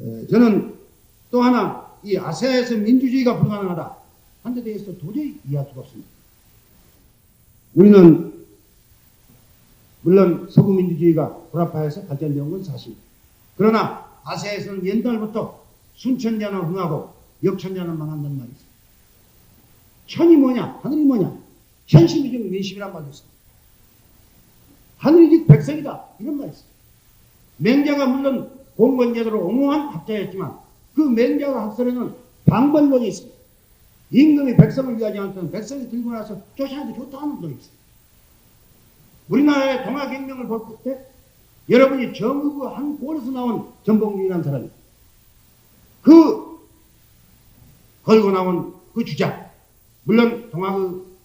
에, 저는 또 하나 이 아세아에서 민주주의가 불가능하다 한데 대해서 도저히 이해할 수가 없습니다. 우리는 물론 서구 민주주의가 불합화해서 발전되온 건 사실입니다. 그러나 아세아에서는 옛날부터 순천자는 흥하고 역천자는 망한다는 말이 있습니다. 천이 뭐냐? 하늘이 뭐냐? 현심이 즉 민심이란 말도 있습니다. 하늘이 즉 백성이다. 이런 말이 있습니다. 맹자가 물론 공건제도로 옹호한 학자였지만 그 맹자가 학설에는 방벌론이 있습니다. 임금이 백성을 위하지 않던 백성이 들고 나서 쫓아내도 좋다는 도 있습니다. 우리나라의 동아경명을 볼 때 여러분이 정의구 한 골에서 나온 전봉준이라는 사람이 그 걸고 나온 그 주장 물론 동아그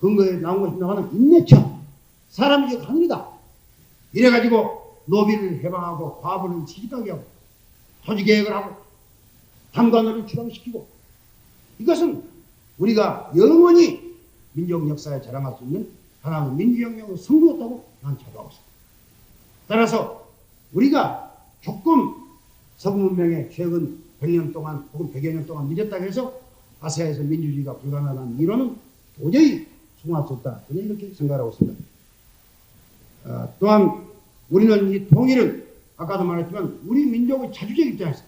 근거에 나온 것입니다만 인내처 사람이 즉 하늘이다 이래가지고 노비를 해방하고 과부를 지지하게 하고 토지개혁을 하고 담관을 추방시키고 이것은 우리가 영원히 민족 역사에 자랑할 수 있는 하나의 민주혁명의 성공이었다고 난 자부하고 있습니다. 따라서 우리가 조금 서구 문명에 최근 100년 동안 혹은 100여 년 동안 밀렸다고 해서 아시아에서 민주주의가 불가능하다는 이론은 도저히 수긍할 수 없다. 저는 이렇게 생각하고 있습니다. 어, 또한 우리는 이 통일을 아까도 말했지만 우리 민족의 자주적 입장에서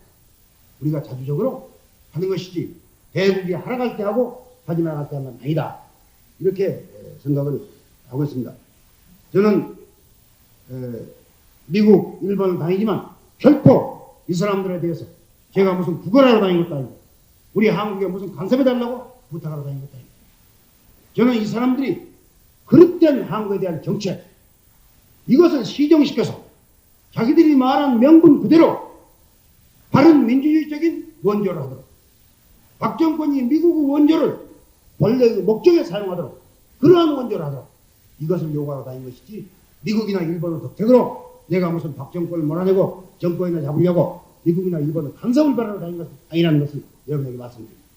우리가 자주적으로 하는 것이지 대국이 하락할 때 하고 하지 말할 때 하는 아니다. 이렇게 에, 생각을 하고 있습니다. 저는 에, 미국, 일본을 다니지만 결코 이 사람들에 대해서 제가 무슨 구걸하러 다닌 것도 아니고 우리 한국에 무슨 간섭해달라고 부탁하러 다닌 것도 아니고 저는 이 사람들이 그릇된 한국에 대한 정책 이것을 시정시켜서 자기들이 말한 명분 그대로 바른 민주주의적인 원조를 하도록 박정권이 미국의 원조를 본래의 목적에 사용하도록 그러한 원조를 하도록 이것을 요구하러 다닌 것이지 미국이나 일본을 덕택으로 내가 무슨 박정권을 몰아내고 정권이나 잡으려고 미국이나 일본을 간섭을 바라러 다닌 것은 아니라는 것을 여러분에게 말씀드립니다.